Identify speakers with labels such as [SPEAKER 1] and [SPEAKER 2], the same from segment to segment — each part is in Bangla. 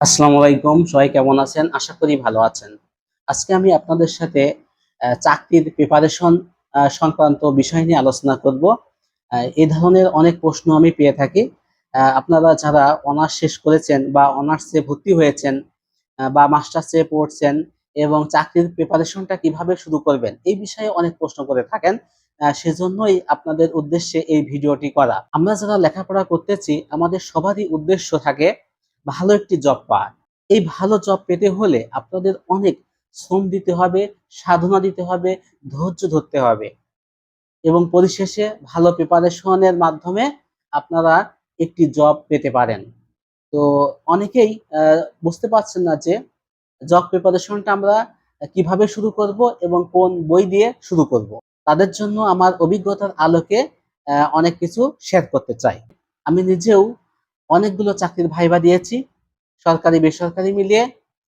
[SPEAKER 1] আসসালামু আলাইকুম, সবাই কেমন আছেন? আশা করি ভালো আছেন। আজকে আমি আপনাদের সাথে চাকরির প্রিপারেশন সংক্রান্ত বিষয় নিয়ে আলোচনা করব। এই ধরনের অনেক প্রশ্ন আমি পেয়ে থাকি। আপনারা যারা অনার্স শেষ করেছেন বা অনার্সে ভর্তি হয়েছেন বা মাস্টার্সে পড়ছেন এবং চাকরির প্রিপারেশনটা কীভাবে শুরু করবেন, এই বিষয়ে অনেক প্রশ্ন করে থাকেন। সেজন্যই আপনাদের উদ্দেশ্যে এই ভিডিওটি করা। আমরা যারা লেখাপড়া করতেছি, আমাদের সবারই উদ্দেশ্য থাকে ভালো একটি জব পাওয়া এই ভালো জব পেতে হলে আপনাদের অনেক শ্রম দিতে হবে, সাধনা দিতে হবে, ধৈর্য ধরতে হবে। এবং পরিশেষে ভালো প্রিপারেশনের মাধ্যমে আপনারা একটি জব পেতে পারেন। তো অনেকেই বুঝতে পারছেন না যে জব প্রিপারেশনটা আমরা কীভাবে শুরু করব এবং কোন বই দিয়ে শুরু করব। তাদের জন্য আমার অভিজ্ঞতার আলোকে অনেক কিছু শেয়ার করতে চাই। আমি নিজেও অনেকগুলো চাকরির ভাইবা দিয়েছি, সরকারি, বেসরকারি মিলিয়ে,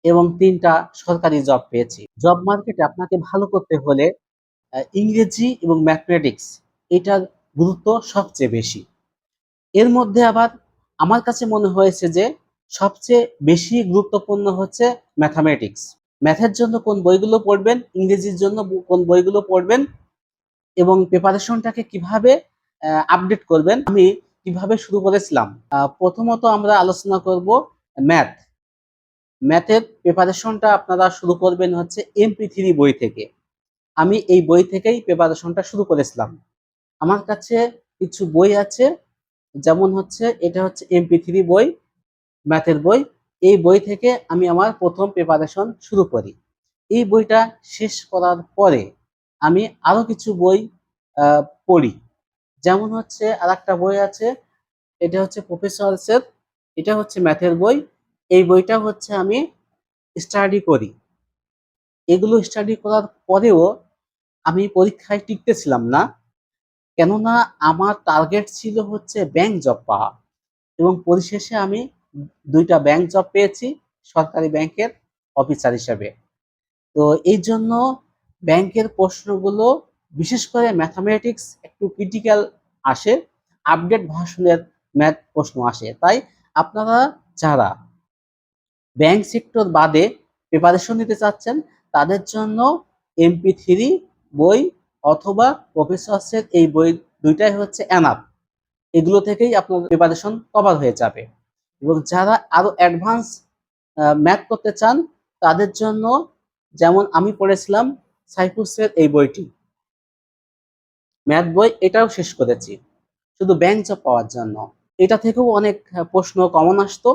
[SPEAKER 1] এবং তিনটা সরকারি জব পেয়েছি। জব মার্কেটে আপনাকে ভালো করতে হলে ইংরেজি এবং ম্যাথমেটিক্স এটার গুরুত্ব সবচেয়ে বেশি। এর মধ্যে আবার আমার কাছে মনে হয়েছে যে, সবচেয়ে বেশি গুরুত্বপূর্ণ হচ্ছে ম্যাথামেটিক্স ম্যাথের জন্য কোন বইগুলো পড়বেন, ইংরেজির জন্য কোন বইগুলো পড়বেন, এবং প্রিপারেশনটাকে কীভাবে আপডেট করবেন, আমি কীভাবে শুরু করেছিলাম? প্রথমত আমরা আলোচনা করব ম্যাথ ম্যাথের প্রিপারেশনটা আপনারা শুরু করবেন হচ্ছে এমপি থ্রি বই থেকে। আমি এই বই থেকেই প্রিপারেশনটা শুরু করেছিলাম। আমার কাছে কিছু বই আছে, যেমন হচ্ছে এটা হচ্ছে এমপি থ্রি বই ম্যাথের বই। এই বই থেকে আমি আমার প্রথম প্রিপারেশন শুরু করি। এই বইটা শেষ করার পরে আমি আরও কিছু বই পড়ি। যেমন হচ্ছে আর একটা বই আছে, এটা হচ্ছে প্রফেসরসের এটা হচ্ছে ম্যাথের বই, এই বইটা হচ্ছে আমি স্টাডি করি। এগুলো স্টাডি করার পরেও আমি পরীক্ষায় টিকতেছিলাম না, কেননা আমার টার্গেট ছিল হচ্ছে ব্যাংক জব পাওয়া এবং পরিশেষে আমি দুইটা ব্যাংক জব পেয়েছি, সরকারি ব্যাংকের অফিসার হিসেবে। তো এই জন্য ব্যাংকের প্রশ্নগুলো, বিশেষ করে ম্যাথামেটিক্স একটু ক্রিটিক্যাল আসে আপডেট ভার্সনের ম্যাথ প্রশ্ন আসে। তাই আপনারা যারা ব্যাংক সেক্টর বাদে প্রিপারেশন নিতে চাচ্ছেন, তাদের জন্য এমপি থ্রি বই অথবা প্রফেসরসের এই বই দুইটাই হচ্ছে অ্যানাপ এগুলো থেকেই আপনার প্রিপারেশন কভার হয়ে যাবে। এবং যারা আরও অ্যাডভান্স ম্যাথ করতে চান, তাদের জন্য যেমন আমি পড়েছিলাম সাইফুসের এই বইটি। ম্যাথ বই এটাও শেষ করেছি। শুধু ব্যাংক জব পাওয়ার জন্য। এটা থেকেও অনেক প্রশ্ন কমন আসতো।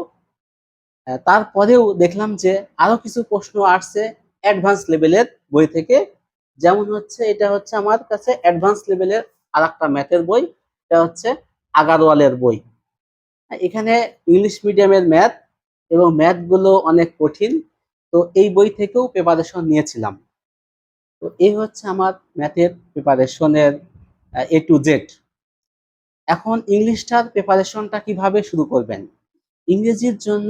[SPEAKER 1] তারপরেও দেখলাম যে আরও কিছু প্রশ্ন আসছে অ্যাডভান্স লেভেলের বই থেকে। যেমন হচ্ছে, এটা হচ্ছে আমার কাছে অ্যাডভান্স লেভেলের আর একটা ম্যাথের বই। এটা হচ্ছে আগারওয়ালের বই। এখানে ইংলিশ মিডিয়ামের ম্যাথ এবং ম্যাথগুলো অনেক কঠিন। তো এই বই থেকেও প্রিপারেশন নিয়েছিলাম। তো এই হচ্ছে আমার ম্যাথের প্রিপারেশনের এ টু জেড এখন ইংলিশটার প্রিপারেশনটা কীভাবে শুরু করবেন? ইংরেজির জন্য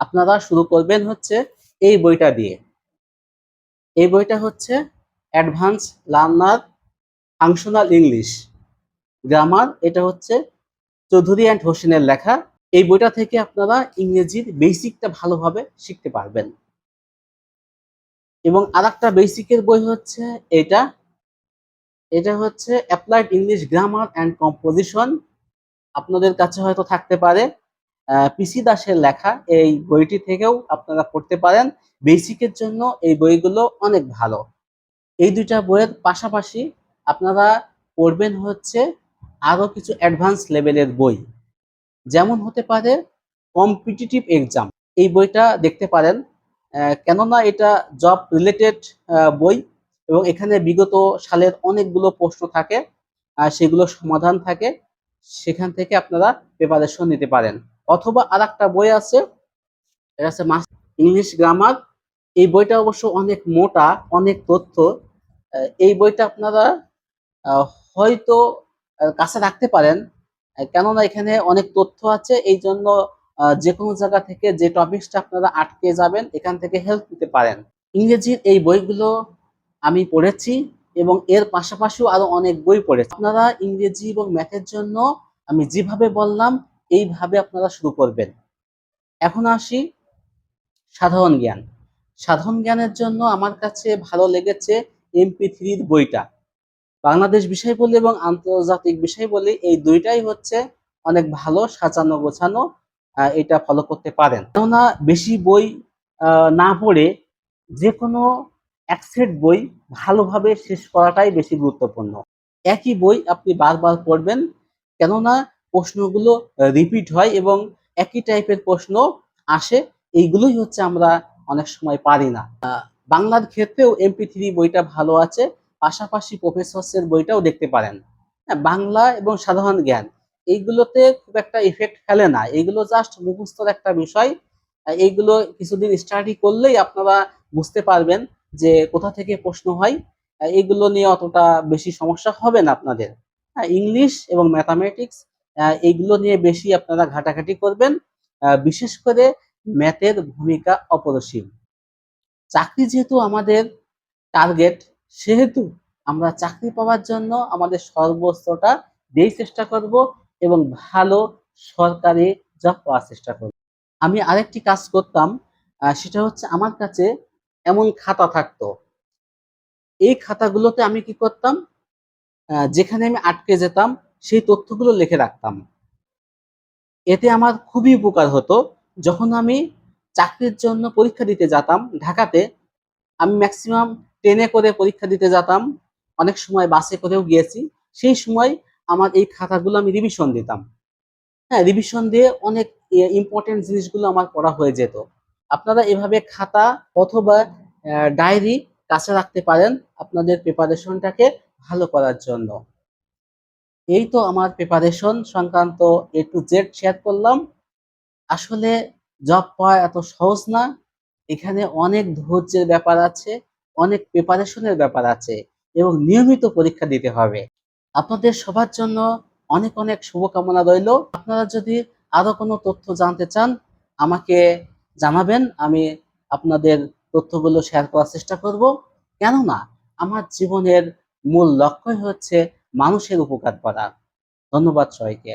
[SPEAKER 1] আপনারা শুরু করবেন হচ্ছে এই বইটা দিয়ে। এই বইটা হচ্ছে advance learner functional English grammar এটা হচ্ছে চৌধুরী অ্যান্ড হোসেনের লেখা। এই বইটা থেকে আপনারা ইংরেজির বেসিকটা ভালোভাবে শিখতে পারবেন। এবং আরেকটা বেসিকের বই হচ্ছে এটা এটা হচ্ছে applied English grammar and composition আপনাদের কাছে হয়তো থাকতে পারে পিসি দাসের লেখা এই বইটি থেকেও আপনারা পড়তে পারেন। বেসিকের জন্য এই বইগুলো অনেক ভালো। এই দুইটা বইয়ের পাশাপাশি আপনারা পড়বেন হচ্ছে আরও কিছু অ্যাডভান্স লেভেলের বই। যেমন হতে পারে কম্পিটিটিভ এক্সাম এই বইটা দেখতে পারেন। কেননা এটা জব রিলেটেড বই। এবং এখানে বিগত সালের অনেকগুলো প্রশ্ন থাকে, আর সেগুলো সমাধান থাকে, সেখান থেকে আপনারা প্রিপারেশন নিতে পারেন। অথবা আর একটা বই আছে, এটা আছে ইংলিশ গ্রামার এই বইটা অবশ্য অনেক মোটা, অনেক তথ্য। এই বইটা আপনারা হয়তো কাছে রাখতে পারেন। কেননা এখানে অনেক তথ্য আছে, এই জন্য যে কোনো জায়গা থেকে যে টপিকসটা আপনারা আটকে যাবেন, এখান থেকে হেল্প নিতে পারেন। ইংরেজির এই বইগুলো আমি পড়েছি এবং এর পাশাপাশিও আরও অনেক বই পড়েছি। আপনারা ইংরেজি এবং ম্যাথের জন্য আমি যেভাবে বললাম, এইভাবে আপনারা শুরু করবেন। এখন আসি সাধারণ জ্ঞান। সাধারণ জ্ঞানের জন্য আমার কাছে ভালো লেগেছে এমপি থ্রির বইটা। বাংলাদেশ বিষয় বলি এবং আন্তর্জাতিক বিষয় বলি এই দুইটাই হচ্ছে অনেক ভালো, সাজানো, গোছানো এটা ফলো করতে পারেন। কেননা বেশি বই না পড়ে যে কোনো এক সেট বই ভালোভাবে শেষ করাটাই বেশি গুরুত্বপূর্ণ। একই বই আপনি বারবার পড়বেন কেননা প্রশ্নগুলো রিপিট হয় এবং একই টাইপের প্রশ্ন আসে এইগুলোই হচ্ছে আমরা অনেক সময় পারি না। বাংলার ক্ষেত্রেও এমপি থ্রি বইটা ভালো আছে পাশাপাশি প্রফেসরসের বইটাও দেখতে পারেন। হ্যাঁ, বাংলা এবং সাধারণ জ্ঞান এইগুলোতে খুব একটা ইফেক্ট ফেলে না। এইগুলো জাস্ট মুখস্থর একটা বিষয় এইগুলো কিছুদিন স্টাডি করলেই আপনারা বুঝতে পারবেন যে কোথা থেকে প্রশ্ন হয় এগুলো নিয়ে অতটা বেশি সমস্যা হবে না আপনাদের। হ্যাঁ ইংলিশ এবং ম্যাথামেটিক্স এইগুলো নিয়ে বেশি আপনারা ঘাটাঘাটি করবেন বিশেষ করে ম্যাথের ভূমিকা অপরিসীম। চাকরি যেহেতু আমাদের টার্গেট, সেহেতু আমরা চাকরি পাওয়ার জন্য আমাদের সর্বোচ্চটা দিয়েই চেষ্টা করব এবং ভালো সরকারি জব পাওয়ার চেষ্টা করব। আমি আরেকটি কাজ করতাম সেটা হচ্ছে আমার কাছে এমন খাতা থাকতো। এই খাতাগুলোতে আমি কি করতাম? যেখানে আমি আটকে যেতাম, সেই তথ্যগুলো লিখে রাখতাম। এতে আমার খুবই উপকার হতো। যখন আমি চাকরির জন্য পরীক্ষা দিতে যেতাম ঢাকাতে, আমি ম্যাক্সিমাম ট্রেনে করে পরীক্ষা দিতে যেতাম। অনেক সময় বাসে করেও গিয়েছি। সেই সময় আমার এই খাতাগুলো আমি রিভিশন দিতাম। হ্যাঁ রিভিশন দিয়ে অনেক ইম্পর্টেন্ট জিনিসগুলো আমার পড়া হয়ে যেত। আপনারা এভাবে খাতা অথবা ডায়েরি কাছে রাখতে পারেন আপনাদের প্রিপারেশনটাকে ভালো করার জন্য। এই তো আমার প্রিপারেশন সংক্রান্ত এ টু জেড শেয়ার করলাম। আসলে জব পাওয়া এত সহজ না। এখানে অনেক ধৈর্যের ব্যাপার আছে, অনেক প্রিপারেশনের ব্যাপার আছে এবং নিয়মিত পরীক্ষা দিতে হবে। আপনাদের সবার জন্য অনেক অনেক শুভকামনা রইল। আপনারা যদি আরও কোনো তথ্য জানতে চান, আমাকে জানাবেন, আমি আপনাদের তথ্যগুলো শেয়ার করার চেষ্টা করব। কেননা, আমার জীবনের মূল লক্ষ্যই হচ্ছে মানুষের উপকার করা। ধন্যবাদ সবাইকে।